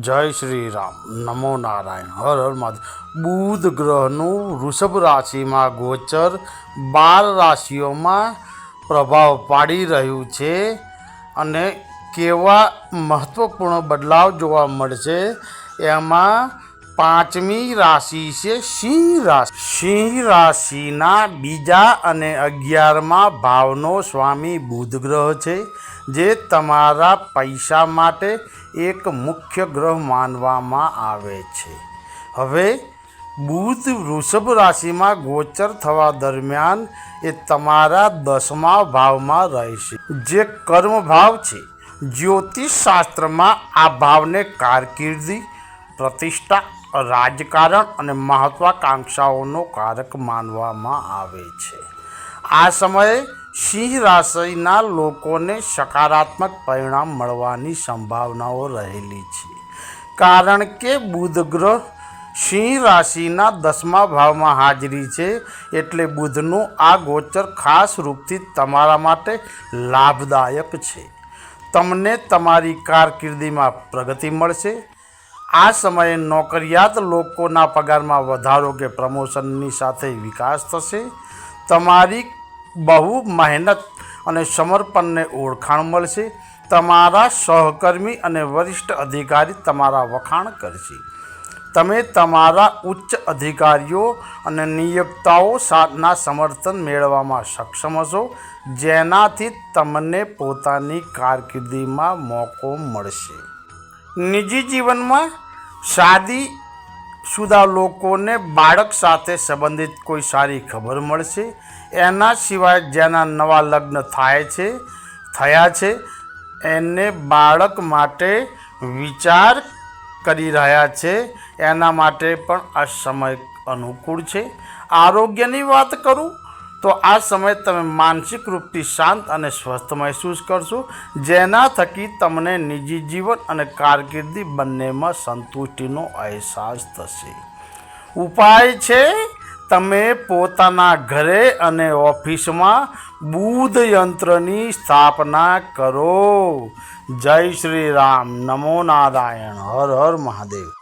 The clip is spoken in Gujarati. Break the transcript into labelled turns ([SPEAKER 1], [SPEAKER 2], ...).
[SPEAKER 1] જય શ્રી રામ. નમો નારાયણ. હર હર મહાદેવ. બુધ ગ્રહનું વૃષભ રાશિમાં ગોચર બાર રાશિઓમાં પ્રભાવ પાડી રહ્યું છે અને કેવા મહત્ત્વપૂર્ણ બદલાવ જોવા મળશે એમાં પાંચમી રાશિ છે સિંહ રાશિ. સિંહ રાશિના બીજા અને અગિયારમાં ભાવનો સ્વામી બુધ ગ્રહ છે, જે તમારા પૈસા માટે એક મુખ્ય ગ્રહ માનવામાં આવે છે. હવે, બુધ વૃષભ રાશિમાં ગોચર થવા દરમિયાન એ તમારા દસમા ભાવમાં રહેશે. જે કર્મ ભાવ છે, જ્યોતિષ શાસ્ત્રમાં આ ભાવને કારકિર્દી, પ્રતિષ્ઠા રાજકારણ અને મહત્વાકાંક્ષાઓનો કારક માનવામાં આવે છે. આ સમયે સિંહ રાશિના લોકોને સકારાત્મક પરિણામ મળવાની સંભાવનાઓ રહેલી છે. કારણ કે બુધ ગ્રહ સિંહ રાશિના દસમા ભાવમાં હાજરી છે એટલે બુધનું આ ગોચર ખાસ રૂપથી તમારા માટે લાભદાયક છે. તમને તમારી કારકિર્દીમાં પ્રગતિ મળશે આ સમયે નોકરિયાત લોકોના પગારમાં વધારો કે પ્રમોશનની સાથે વિકાસ થશે. તમારી બહુ મહેનત અને સમર્પણને ઓળખાણ મળશે. તમારા સહકર્મી અને વરિષ્ઠ અધિકારી તમારા વખાણ કરશે. તમે તમારા ઉચ્ચ અધિકારીઓ અને નિયોક્તાઓ સાથના સમર્થન મેળવવામાં સક્ષમ હશો, જેનાથી તમને પોતાની કારકિર્દીમાં મોકો મળશે. નિજી જીવનમાં શાદી સુધા લોકોને બાળક સાથે સંબંધિત કોઈ સારી ખબર મળશે? એના સિવાય જેના નવા લગ્ન થાય છે, થયા છે, એને બાળક માટે વિચાર કરી રહ્યા છે. એના માટે પણ આ સમય અનુકૂળ છે. આરોગ્યની વાત કરું તો આ સમય તમે માનસિક રૂપથી શાંત અને સ્વસ્થ મહેસૂસ કરશો, જેના થકી તમને નિજી જીવન અને કારકિર્દી બંનેમાં સંતુષ્ટિનો અહેસાસ થશે. ઉપાય છે, તમે પોતાના ઘરે અને ઓફિસમાં બુધ યંત્રની સ્થાપના કરો. જય શ્રી રામ. નમો નારાયણ. હર હર મહાદેવ.